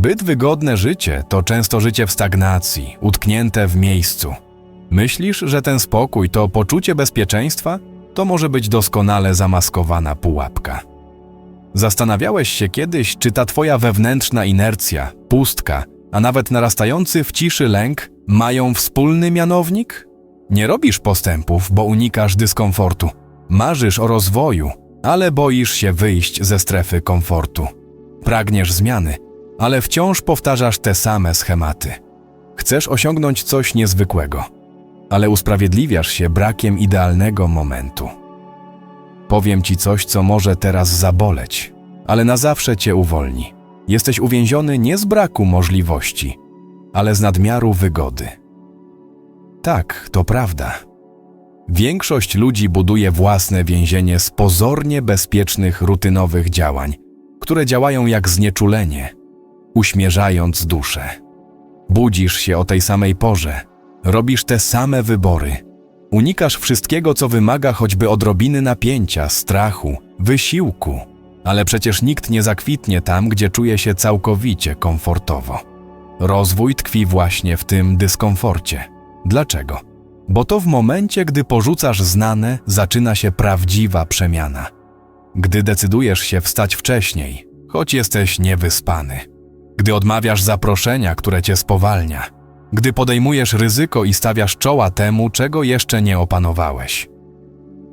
Zbyt wygodne życie to często życie w stagnacji, utknięte w miejscu. Myślisz, że ten spokój to poczucie bezpieczeństwa? To może być doskonale zamaskowana pułapka. Zastanawiałeś się kiedyś, czy ta twoja wewnętrzna inercja, pustka, a nawet narastający w ciszy lęk mają wspólny mianownik? Nie robisz postępów, bo unikasz dyskomfortu. Marzysz o rozwoju, ale boisz się wyjść ze strefy komfortu. Pragniesz zmiany, ale wciąż powtarzasz te same schematy. Chcesz osiągnąć coś niezwykłego, ale usprawiedliwiasz się brakiem idealnego momentu. Powiem ci coś, co może teraz zaboleć, ale na zawsze cię uwolni. Jesteś uwięziony nie z braku możliwości, ale z nadmiaru wygody. Tak, to prawda. Większość ludzi buduje własne więzienie z pozornie bezpiecznych, rutynowych działań, które działają jak znieczulenie, uśmierzając duszę. Budzisz się o tej samej porze, robisz te same wybory. Unikasz wszystkiego, co wymaga choćby odrobiny napięcia, strachu, wysiłku, ale przecież nikt nie zakwitnie tam, gdzie czuje się całkowicie komfortowo. Rozwój tkwi właśnie w tym dyskomforcie. Dlaczego? Bo to w momencie, gdy porzucasz znane, zaczyna się prawdziwa przemiana. Gdy decydujesz się wstać wcześniej, choć jesteś niewyspany. Gdy odmawiasz zaproszenia, które cię spowalnia. Gdy podejmujesz ryzyko i stawiasz czoła temu, czego jeszcze nie opanowałeś.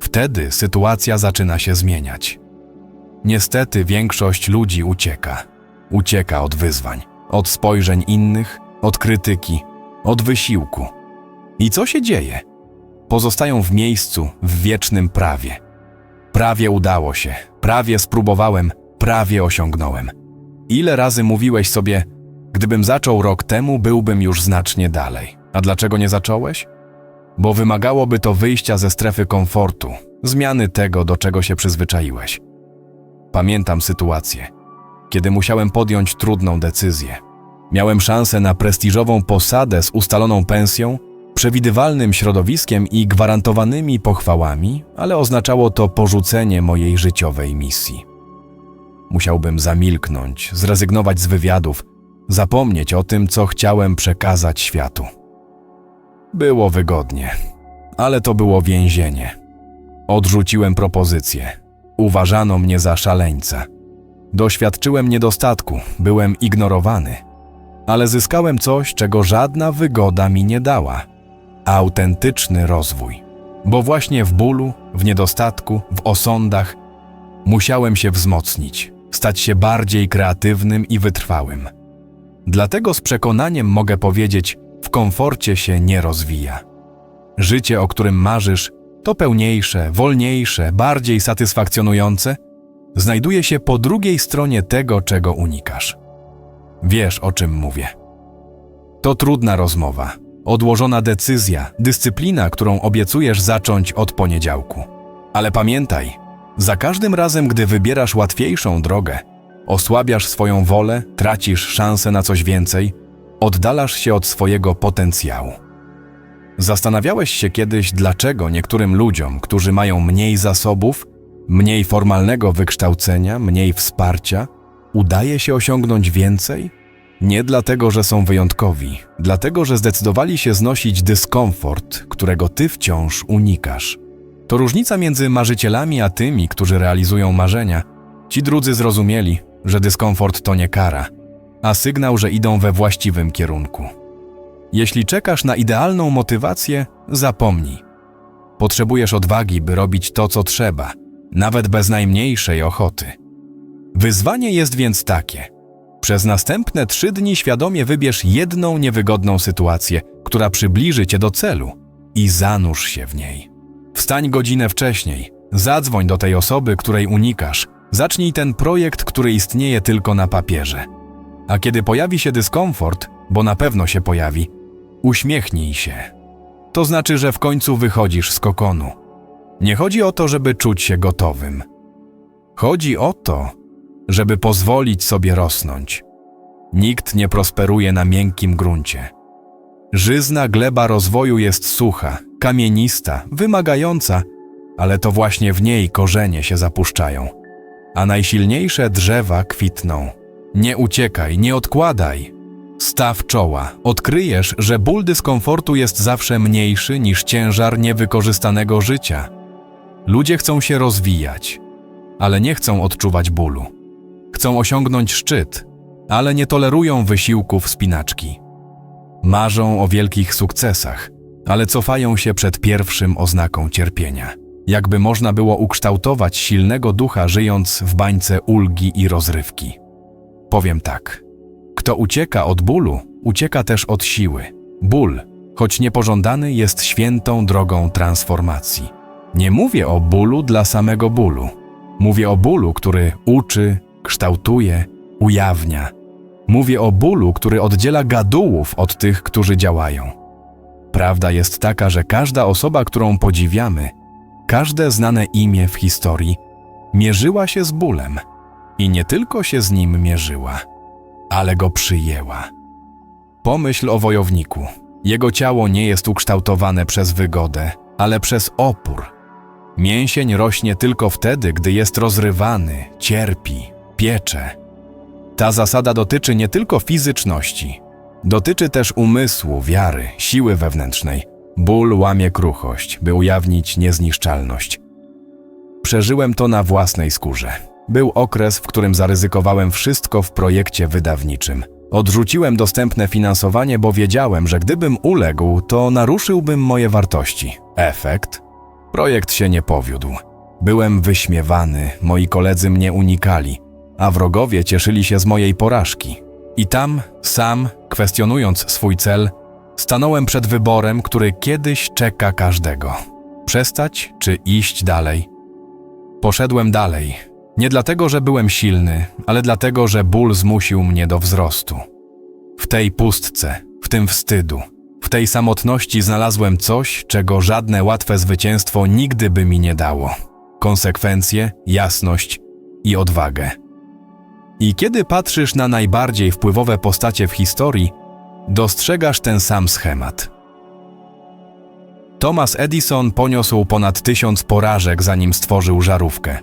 Wtedy sytuacja zaczyna się zmieniać. Niestety większość ludzi ucieka. Ucieka od wyzwań, od spojrzeń innych, od krytyki, od wysiłku. I co się dzieje? Pozostają w miejscu, w wiecznym prawie. Prawie udało się, prawie spróbowałem, prawie osiągnąłem. Ile razy mówiłeś sobie, gdybym zaczął rok temu, byłbym już znacznie dalej. A dlaczego nie zacząłeś? Bo wymagałoby to wyjścia ze strefy komfortu, zmiany tego, do czego się przyzwyczaiłeś. Pamiętam sytuację, kiedy musiałem podjąć trudną decyzję. Miałem szansę na prestiżową posadę z ustaloną pensją, przewidywalnym środowiskiem i gwarantowanymi pochwałami, ale oznaczało to porzucenie mojej życiowej misji. Musiałbym zamilknąć, zrezygnować z wywiadów, zapomnieć o tym, co chciałem przekazać światu. Było wygodnie, ale to było więzienie. Odrzuciłem propozycję. Uważano mnie za szaleńca. Doświadczyłem niedostatku, byłem ignorowany, ale zyskałem coś, czego żadna wygoda mi nie dała autentyczny rozwój. Bo właśnie w bólu, w niedostatku, w osądach musiałem się wzmocnić, stać się bardziej kreatywnym i wytrwałym. Dlatego z przekonaniem mogę powiedzieć, w komforcie się nie rozwija. Życie, o którym marzysz, to pełniejsze, wolniejsze, bardziej satysfakcjonujące, znajduje się po drugiej stronie tego, czego unikasz. Wiesz, o czym mówię. To trudna rozmowa, odłożona decyzja, dyscyplina, którą obiecujesz zacząć od poniedziałku. Ale pamiętaj, za każdym razem, gdy wybierasz łatwiejszą drogę, osłabiasz swoją wolę, tracisz szansę na coś więcej, oddalasz się od swojego potencjału. Zastanawiałeś się kiedyś, dlaczego niektórym ludziom, którzy mają mniej zasobów, mniej formalnego wykształcenia, mniej wsparcia, udaje się osiągnąć więcej? Nie dlatego, że są wyjątkowi, dlatego, że zdecydowali się znosić dyskomfort, którego ty wciąż unikasz. To różnica między marzycielami a tymi, którzy realizują marzenia. Ci drudzy zrozumieli, że dyskomfort to nie kara, a sygnał, że idą we właściwym kierunku. Jeśli czekasz na idealną motywację, zapomnij. Potrzebujesz odwagi, by robić to, co trzeba, nawet bez najmniejszej ochoty. Wyzwanie jest więc takie – przez następne trzy dni świadomie wybierz jedną niewygodną sytuację, która przybliży cię do celu i zanurz się w niej. Wstań godzinę wcześniej, zadzwoń do tej osoby, której unikasz, zacznij ten projekt, który istnieje tylko na papierze. A kiedy pojawi się dyskomfort, bo na pewno się pojawi, uśmiechnij się. To znaczy, że w końcu wychodzisz z kokonu. Nie chodzi o to, żeby czuć się gotowym. Chodzi o to, żeby pozwolić sobie rosnąć. Nikt nie prosperuje na miękkim gruncie. Żyzna gleba rozwoju jest sucha, kamienista, wymagająca, ale to właśnie w niej korzenie się zapuszczają, a najsilniejsze drzewa kwitną. Nie uciekaj, nie odkładaj. Staw czoła. Odkryjesz, że ból dyskomfortu jest zawsze mniejszy niż ciężar niewykorzystanego życia. Ludzie chcą się rozwijać, ale nie chcą odczuwać bólu. Chcą osiągnąć szczyt, ale nie tolerują wysiłków spinaczki. Marzą o wielkich sukcesach, ale cofają się przed pierwszym oznaką cierpienia. Jakby można było ukształtować silnego ducha, żyjąc w bańce ulgi i rozrywki. Powiem tak. Kto ucieka od bólu, ucieka też od siły. Ból, choć niepożądany, jest świętą drogą transformacji. Nie mówię o bólu dla samego bólu. Mówię o bólu, który uczy, kształtuje, ujawnia. Mówię o bólu, który oddziela gadułów od tych, którzy działają. Prawda jest taka, że każda osoba, którą podziwiamy, każde znane imię w historii, mierzyła się z bólem. I nie tylko się z nim mierzyła, ale go przyjęła. Pomyśl o wojowniku. Jego ciało nie jest ukształtowane przez wygodę, ale przez opór. Mięsień rośnie tylko wtedy, gdy jest rozrywany, cierpi, piecze. Ta zasada dotyczy nie tylko fizyczności, dotyczy też umysłu, wiary, siły wewnętrznej. Ból łamie kruchość, by ujawnić niezniszczalność. Przeżyłem to na własnej skórze. Był okres, w którym zaryzykowałem wszystko w projekcie wydawniczym. Odrzuciłem dostępne finansowanie, bo wiedziałem, że gdybym uległ, to naruszyłbym moje wartości. Efekt? Projekt się nie powiódł. Byłem wyśmiewany, moi koledzy mnie unikali, a wrogowie cieszyli się z mojej porażki. I tam, sam, kwestionując swój cel, stanąłem przed wyborem, który kiedyś czeka każdego. Przestać czy iść dalej? Poszedłem dalej. Nie dlatego, że byłem silny, ale dlatego, że ból zmusił mnie do wzrostu. W tej pustce, w tym wstydu, w tej samotności znalazłem coś, czego żadne łatwe zwycięstwo nigdy by mi nie dało: konsekwencje, jasność i odwagę. I kiedy patrzysz na najbardziej wpływowe postacie w historii, dostrzegasz ten sam schemat. Thomas Edison poniósł ponad tysiąc porażek, zanim stworzył żarówkę.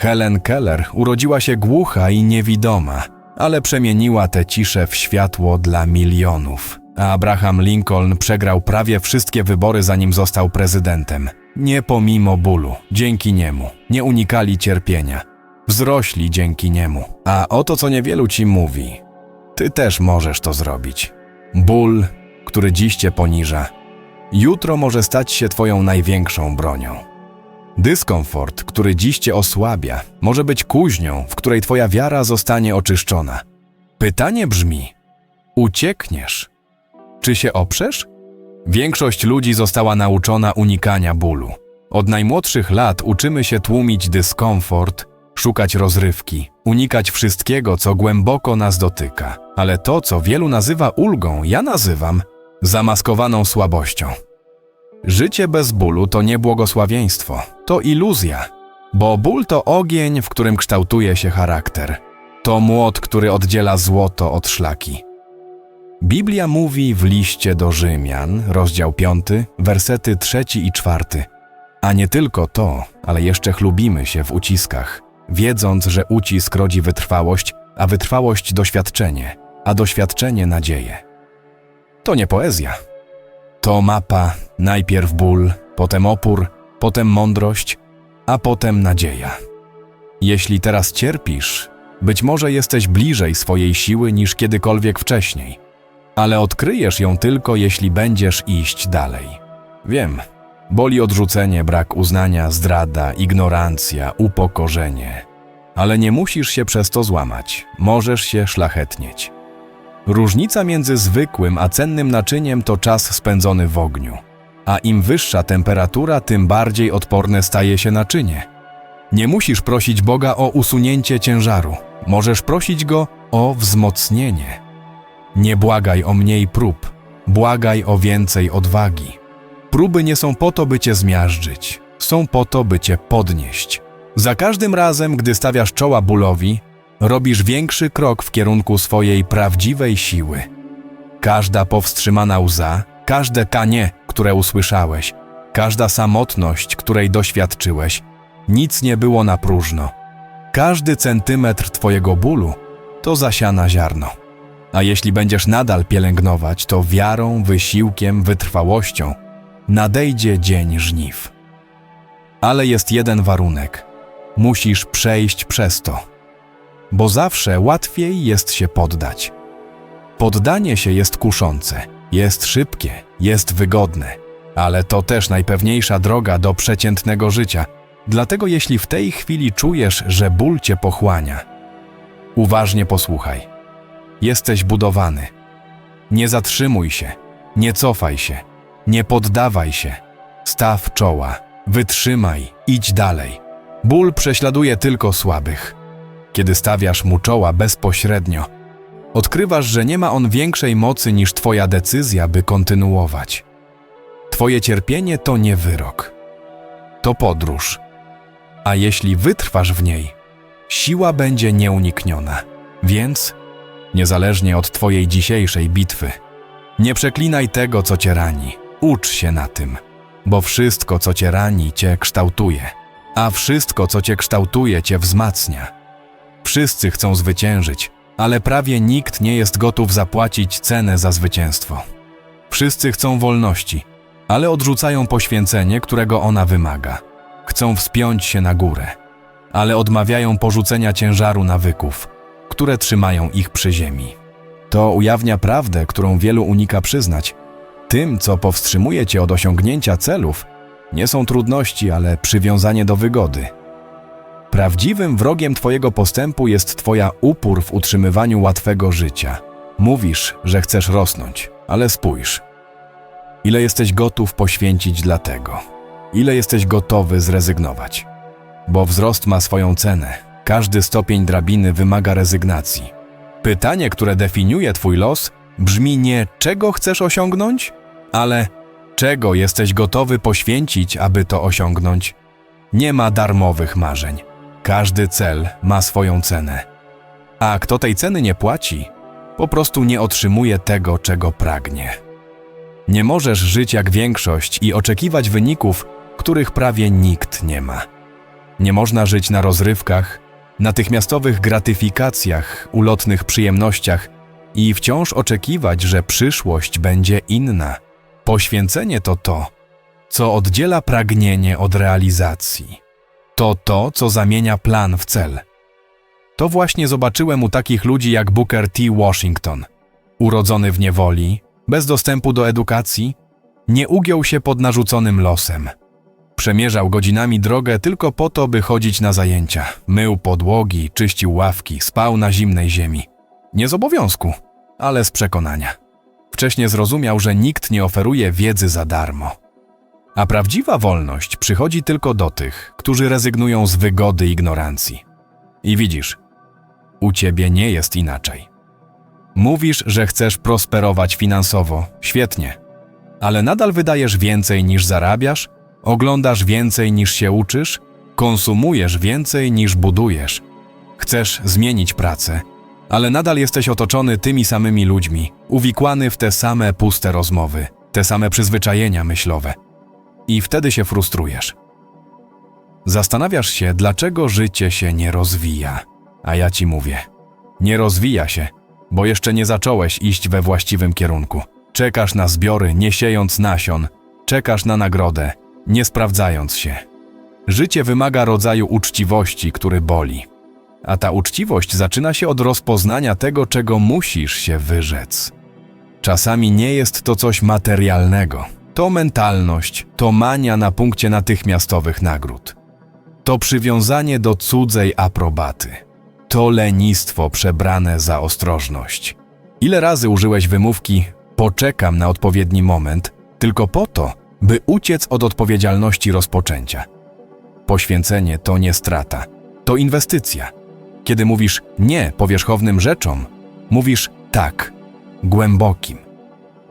Helen Keller urodziła się głucha i niewidoma, ale przemieniła tę ciszę w światło dla milionów. A Abraham Lincoln przegrał prawie wszystkie wybory, zanim został prezydentem. Nie pomimo bólu, dzięki niemu. Nie unikali cierpienia. Wzrośli dzięki niemu. A oto co niewielu ci mówi. Ty też możesz to zrobić. Ból, który dziś cię poniża, jutro może stać się twoją największą bronią. Dyskomfort, który dziś cię osłabia, może być kuźnią, w której twoja wiara zostanie oczyszczona. Pytanie brzmi: uciekniesz? Czy się oprzesz? Większość ludzi została nauczona unikania bólu. Od najmłodszych lat uczymy się tłumić dyskomfort, szukać rozrywki, unikać wszystkiego, co głęboko nas dotyka. Ale to, co wielu nazywa ulgą, ja nazywam zamaskowaną słabością. Życie bez bólu to nie błogosławieństwo, to iluzja, bo ból to ogień, w którym kształtuje się charakter. To młot, który oddziela złoto od szlaki. Biblia mówi w liście do Rzymian, rozdział 5, wersety trzeci i czwarty. A nie tylko to, ale jeszcze chlubimy się w uciskach, wiedząc, że ucisk rodzi wytrwałość, a wytrwałość doświadczenie, a doświadczenie nadzieję. To nie poezja. To mapa, najpierw ból, potem opór, potem mądrość, a potem nadzieja. Jeśli teraz cierpisz, być może jesteś bliżej swojej siły niż kiedykolwiek wcześniej, ale odkryjesz ją tylko, jeśli będziesz iść dalej. Wiem, boli odrzucenie, brak uznania, zdrada, ignorancja, upokorzenie, ale nie musisz się przez to złamać, możesz się szlachetnieć. Różnica między zwykłym a cennym naczyniem to czas spędzony w ogniu. A im wyższa temperatura, tym bardziej odporne staje się naczynie. Nie musisz prosić Boga o usunięcie ciężaru, możesz prosić Go o wzmocnienie. Nie błagaj o mniej prób, błagaj o więcej odwagi. Próby nie są po to, by cię zmiażdżyć, są po to, by cię podnieść. Za każdym razem, gdy stawiasz czoła bólowi, robisz większy krok w kierunku swojej prawdziwej siły. Każda powstrzymana łza, każde kanie, które usłyszałeś, każda samotność, której doświadczyłeś, nic nie było na próżno. Każdy centymetr Twojego bólu to zasiana ziarno. A jeśli będziesz nadal pielęgnować, to wiarą, wysiłkiem, wytrwałością nadejdzie dzień żniw. Ale jest jeden warunek: musisz przejść przez to, bo zawsze łatwiej jest się poddać. Poddanie się jest kuszące, jest szybkie, jest wygodne, ale to też najpewniejsza droga do przeciętnego życia. Dlatego jeśli w tej chwili czujesz, że ból cię pochłania, uważnie posłuchaj. Jesteś budowany. Nie zatrzymuj się, nie cofaj się, nie poddawaj się. Staw czoła, wytrzymaj, idź dalej. Ból prześladuje tylko słabych. Kiedy stawiasz mu czoła bezpośrednio, odkrywasz, że nie ma on większej mocy niż Twoja decyzja, by kontynuować. Twoje cierpienie to nie wyrok, to podróż. A jeśli wytrwasz w niej, siła będzie nieunikniona. Więc, niezależnie od Twojej dzisiejszej bitwy, nie przeklinaj tego, co Cię rani. Ucz się na tym, bo wszystko, co Cię rani, Cię kształtuje, a wszystko, co Cię kształtuje, Cię wzmacnia. Wszyscy chcą zwyciężyć, ale prawie nikt nie jest gotów zapłacić cenę za zwycięstwo. Wszyscy chcą wolności, ale odrzucają poświęcenie, którego ona wymaga. Chcą wspiąć się na górę, ale odmawiają porzucenia ciężaru nawyków, które trzymają ich przy ziemi. To ujawnia prawdę, którą wielu unika przyznać. Tym, co powstrzymuje cię od osiągnięcia celów, nie są trudności, ale przywiązanie do wygody. Prawdziwym wrogiem Twojego postępu jest Twoja upór w utrzymywaniu łatwego życia. Mówisz, że chcesz rosnąć, ale spójrz. Ile jesteś gotów poświęcić dla tego? Ile jesteś gotowy zrezygnować? Bo wzrost ma swoją cenę. Każdy stopień drabiny wymaga rezygnacji. Pytanie, które definiuje Twój los, brzmi nie czego chcesz osiągnąć, ale czego jesteś gotowy poświęcić, aby to osiągnąć. Nie ma darmowych marzeń. Każdy cel ma swoją cenę. A kto tej ceny nie płaci, po prostu nie otrzymuje tego, czego pragnie. Nie możesz żyć jak większość i oczekiwać wyników, których prawie nikt nie ma. Nie można żyć na rozrywkach, natychmiastowych gratyfikacjach, ulotnych przyjemnościach i wciąż oczekiwać, że przyszłość będzie inna. Poświęcenie to to, co oddziela pragnienie od realizacji. To to, co zamienia plan w cel. To właśnie zobaczyłem u takich ludzi jak Booker T. Washington. Urodzony w niewoli, bez dostępu do edukacji, nie ugiął się pod narzuconym losem. Przemierzał godzinami drogę tylko po to, by chodzić na zajęcia. Mył podłogi, czyścił ławki, spał na zimnej ziemi. Nie z obowiązku, ale z przekonania. Wcześniej zrozumiał, że nikt nie oferuje wiedzy za darmo. A prawdziwa wolność przychodzi tylko do tych, którzy rezygnują z wygody ignorancji. I widzisz, u ciebie nie jest inaczej. Mówisz, że chcesz prosperować finansowo, świetnie, ale nadal wydajesz więcej niż zarabiasz, oglądasz więcej niż się uczysz, konsumujesz więcej niż budujesz. Chcesz zmienić pracę, ale nadal jesteś otoczony tymi samymi ludźmi, uwikłany w te same puste rozmowy, te same przyzwyczajenia myślowe. I wtedy się frustrujesz. Zastanawiasz się, dlaczego życie się nie rozwija. A ja ci mówię: nie rozwija się, bo jeszcze nie zacząłeś iść we właściwym kierunku. Czekasz na zbiory, nie siejąc nasion, czekasz na nagrodę, nie sprawdzając się. Życie wymaga rodzaju uczciwości, który boli. A ta uczciwość zaczyna się od rozpoznania tego, czego musisz się wyrzec. Czasami nie jest to coś materialnego. To mentalność, to mania na punkcie natychmiastowych nagród. To przywiązanie do cudzej aprobaty. To lenistwo przebrane za ostrożność. Ile razy użyłeś wymówki poczekam na odpowiedni moment, tylko po to, by uciec od odpowiedzialności rozpoczęcia. Poświęcenie to nie strata, to inwestycja. Kiedy mówisz nie powierzchownym rzeczom, mówisz tak, głębokim.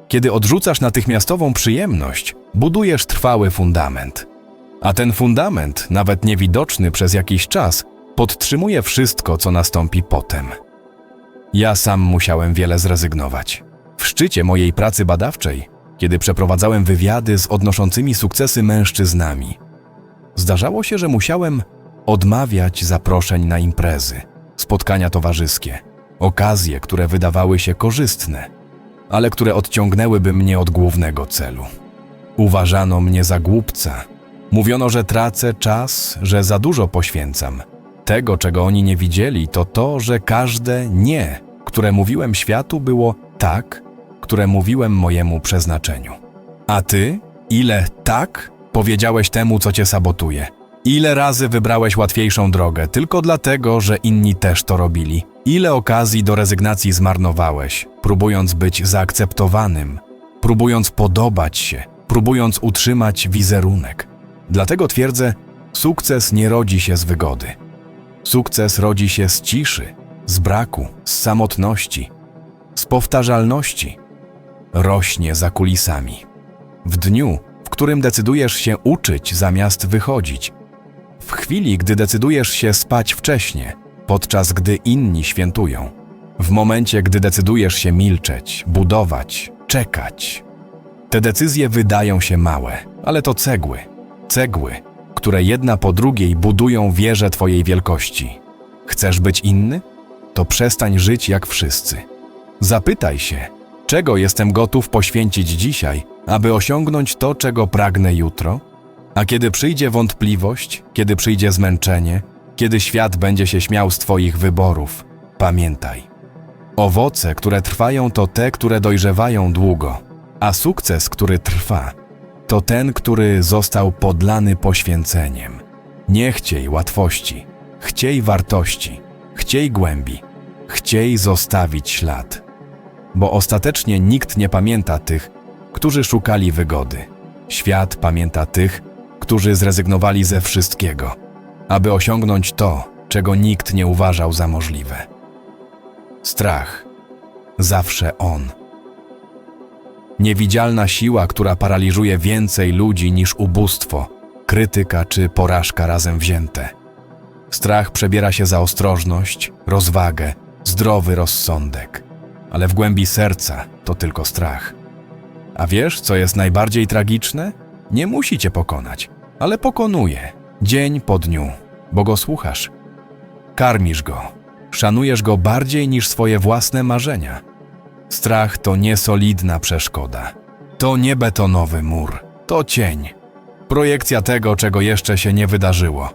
Kiedy odrzucasz natychmiastową przyjemność, budujesz trwały fundament. A ten fundament, nawet niewidoczny przez jakiś czas, podtrzymuje wszystko, co nastąpi potem. Ja sam musiałem wiele zrezygnować. W szczycie mojej pracy badawczej, kiedy przeprowadzałem wywiady z odnoszącymi sukcesy mężczyznami, zdarzało się, że musiałem odmawiać zaproszeń na imprezy, spotkania towarzyskie, okazje, które wydawały się korzystne, ale które odciągnęłyby mnie od głównego celu. Uważano mnie za głupca. Mówiono, że tracę czas, że za dużo poświęcam. Tego, czego oni nie widzieli, to to, że każde nie, które mówiłem światu, było tak, które mówiłem mojemu przeznaczeniu. A ty? Ile tak powiedziałeś temu, co cię sabotuje? Ile razy wybrałeś łatwiejszą drogę tylko dlatego, że inni też to robili? Ile okazji do rezygnacji zmarnowałeś, próbując być zaakceptowanym, próbując podobać się, próbując utrzymać wizerunek? Dlatego twierdzę, sukces nie rodzi się z wygody. Sukces rodzi się z ciszy, z braku, z samotności, z powtarzalności. Rośnie za kulisami. W dniu, w którym decydujesz się uczyć zamiast wychodzić. W chwili, gdy decydujesz się spać wcześnie, podczas gdy inni świętują. W momencie, gdy decydujesz się milczeć, budować, czekać. Te decyzje wydają się małe, ale to cegły. Cegły, które jedna po drugiej budują wieżę Twojej wielkości. Chcesz być inny? To przestań żyć jak wszyscy. Zapytaj się, czego jestem gotów poświęcić dzisiaj, aby osiągnąć to, czego pragnę jutro? A kiedy przyjdzie wątpliwość, kiedy przyjdzie zmęczenie, kiedy świat będzie się śmiał z Twoich wyborów, pamiętaj. Owoce, które trwają, to te, które dojrzewają długo, a sukces, który trwa, to ten, który został podlany poświęceniem. Nie chciej łatwości, chciej wartości, chciej głębi, chciej zostawić ślad. Bo ostatecznie nikt nie pamięta tych, którzy szukali wygody. Świat pamięta tych, którzy zrezygnowali ze wszystkiego, aby osiągnąć to, czego nikt nie uważał za możliwe. Strach. Zawsze on. Niewidzialna siła, która paraliżuje więcej ludzi niż ubóstwo, krytyka czy porażka razem wzięte. Strach przebiera się za ostrożność, rozwagę, zdrowy rozsądek, ale w głębi serca to tylko strach. A wiesz, co jest najbardziej tragiczne? Nie musi cię pokonać, ale pokonuje, dzień po dniu, bo go słuchasz. Karmisz go, szanujesz go bardziej niż swoje własne marzenia. Strach to niesolidna przeszkoda. To nie betonowy mur, to cień. Projekcja tego, czego jeszcze się nie wydarzyło.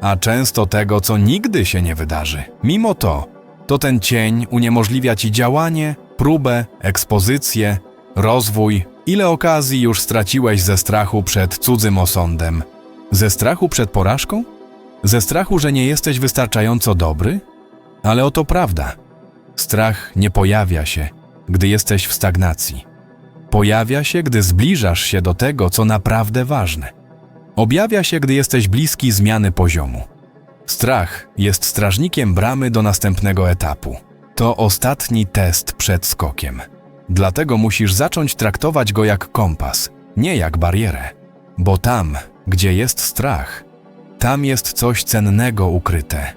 A często tego, co nigdy się nie wydarzy. Mimo to, to ten cień uniemożliwia ci działanie, próbę, ekspozycję, rozwój. Ile okazji już straciłeś ze strachu przed cudzym osądem? Ze strachu przed porażką? Ze strachu, że nie jesteś wystarczająco dobry? Ale oto prawda. Strach nie pojawia się, gdy jesteś w stagnacji. Pojawia się, gdy zbliżasz się do tego, co naprawdę ważne. Objawia się, gdy jesteś bliski zmiany poziomu. Strach jest strażnikiem bramy do następnego etapu. To ostatni test przed skokiem. Dlatego musisz zacząć traktować go jak kompas, nie jak barierę. Bo tam, gdzie jest strach, tam jest coś cennego ukryte.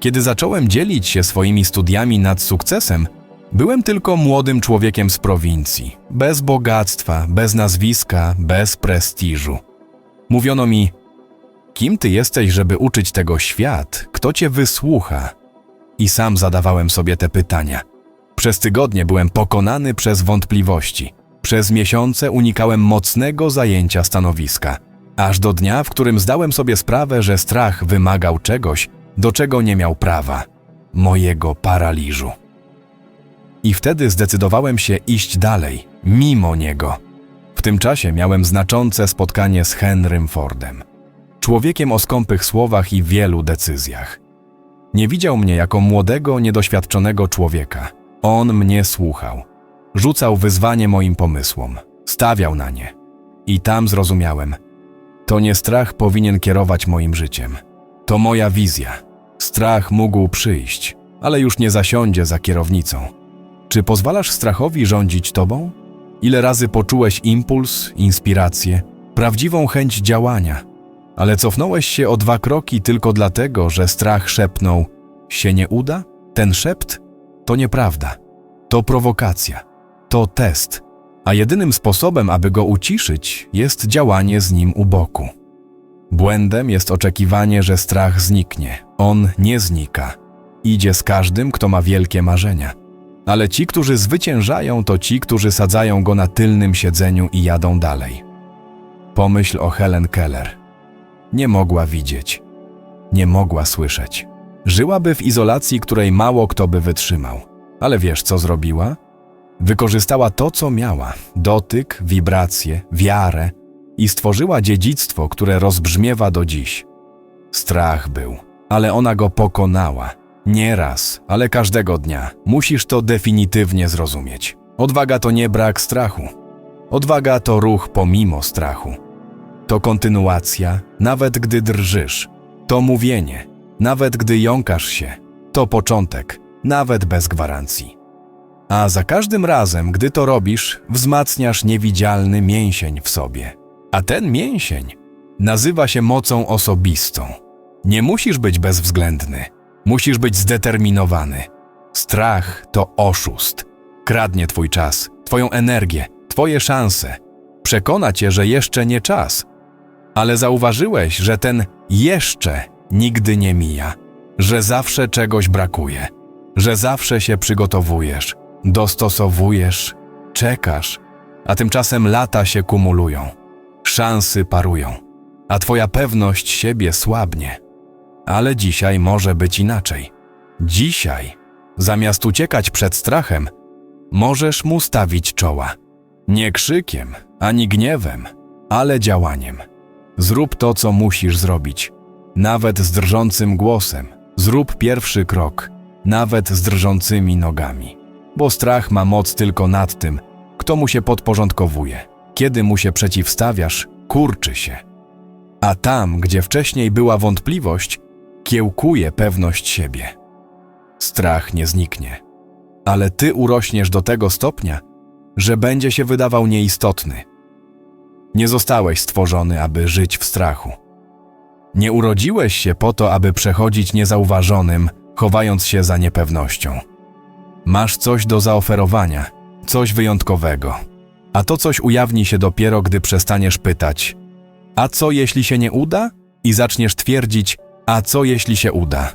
Kiedy zacząłem dzielić się swoimi studiami nad sukcesem, byłem tylko młodym człowiekiem z prowincji, bez bogactwa, bez nazwiska, bez prestiżu. Mówiono mi: Kim ty jesteś, żeby uczyć tego świat? Kto cię wysłucha? I sam zadawałem sobie te pytania. Przez tygodnie byłem pokonany przez wątpliwości. Przez miesiące unikałem mocnego zajęcia stanowiska. Aż do dnia, w którym zdałem sobie sprawę, że strach wymagał czegoś, do czego nie miał prawa mojego paraliżu. I wtedy zdecydowałem się iść dalej, mimo niego. W tym czasie miałem znaczące spotkanie z Henrym Fordem, człowiekiem o skąpych słowach i wielu decyzjach. Nie widział mnie jako młodego, niedoświadczonego człowieka. On mnie słuchał. Rzucał wyzwanie moim pomysłom, stawiał na nie. I tam zrozumiałem. To nie strach powinien kierować moim życiem. To moja wizja. Strach mógł przyjść, ale już nie zasiądzie za kierownicą. Czy pozwalasz strachowi rządzić tobą? Ile razy poczułeś impuls, inspirację, prawdziwą chęć działania, ale cofnąłeś się o dwa kroki tylko dlatego, że strach szepnął: się nie uda? Ten szept to nieprawda. To prowokacja. To test. A jedynym sposobem, aby go uciszyć, jest działanie z nim u boku. Błędem jest oczekiwanie, że strach zniknie. On nie znika. Idzie z każdym, kto ma wielkie marzenia. Ale ci, którzy zwyciężają, to ci, którzy sadzają go na tylnym siedzeniu i jadą dalej. Pomyśl o Helen Keller. Nie mogła widzieć, nie mogła słyszeć. Żyłaby w izolacji, której mało kto by wytrzymał. Ale wiesz, co zrobiła? Wykorzystała to, co miała dotyk, wibracje, wiarę i stworzyła dziedzictwo, które rozbrzmiewa do dziś. Strach był, ale ona go pokonała. Nie raz, ale każdego dnia. Musisz to definitywnie zrozumieć. Odwaga to nie brak strachu. Odwaga to ruch pomimo strachu. To kontynuacja, nawet gdy drżysz. To mówienie, nawet gdy jąkasz się. To początek, nawet bez gwarancji. A za każdym razem, gdy to robisz, wzmacniasz niewidzialny mięsień w sobie. A ten mięsień nazywa się mocą osobistą. Nie musisz być bezwzględny, musisz być zdeterminowany. Strach to oszust. Kradnie twój czas, twoją energię, twoje szanse. Przekona cię, że jeszcze nie czas. Ale zauważyłeś, że ten jeszcze nigdy nie mija, że zawsze czegoś brakuje, że zawsze się przygotowujesz, dostosowujesz, czekasz, a tymczasem lata się kumulują, szansy parują, a twoja pewność siebie słabnie. Ale dzisiaj może być inaczej. Dzisiaj, zamiast uciekać przed strachem, możesz mu stawić czoła. Nie krzykiem, ani gniewem, ale działaniem. Zrób to, co musisz zrobić. Nawet z drżącym głosem. Zrób pierwszy krok, nawet z drżącymi nogami. Bo strach ma moc tylko nad tym, kto mu się podporządkowuje. Kiedy mu się przeciwstawiasz, kurczy się. A tam, gdzie wcześniej była wątpliwość, kiełkuje pewność siebie. Strach nie zniknie, ale ty urośniesz do tego stopnia, że będzie się wydawał nieistotny. Nie zostałeś stworzony, aby żyć w strachu. Nie urodziłeś się po to, aby przechodzić niezauważonym, chowając się za niepewnością. Masz coś do zaoferowania, coś wyjątkowego, a to coś ujawni się dopiero, gdy przestaniesz pytać: A co jeśli się nie uda? I zaczniesz twierdzić: A co jeśli się uda?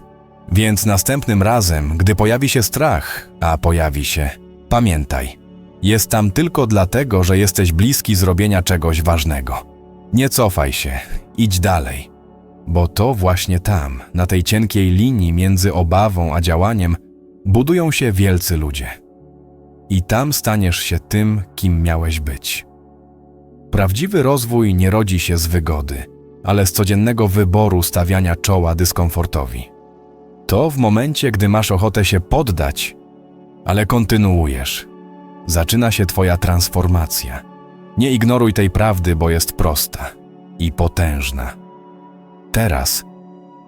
Więc następnym razem, gdy pojawi się strach, a pojawi się, pamiętaj, jest tam tylko dlatego, że jesteś bliski zrobienia czegoś ważnego. Nie cofaj się, idź dalej, bo to właśnie tam, na tej cienkiej linii między obawą a działaniem, budują się wielcy ludzie. I tam staniesz się tym, kim miałeś być. Prawdziwy rozwój nie rodzi się z wygody, ale z codziennego wyboru stawiania czoła dyskomfortowi. To w momencie, gdy masz ochotę się poddać, ale kontynuujesz. Zaczyna się Twoja transformacja. Nie ignoruj tej prawdy, bo jest prosta i potężna. Teraz,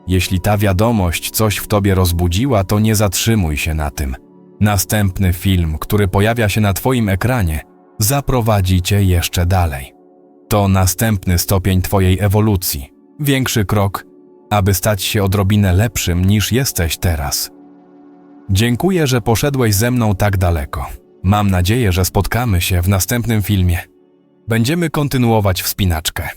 jeśli ta wiadomość coś w Tobie rozbudziła, to nie zatrzymuj się na tym. Następny film, który pojawia się na Twoim ekranie, zaprowadzi Cię jeszcze dalej. To następny stopień Twojej ewolucji, większy krok, aby stać się odrobinę lepszym niż jesteś teraz. Dziękuję, że poszedłeś ze mną tak daleko. Mam nadzieję, że spotkamy się w następnym filmie. Będziemy kontynuować wspinaczkę.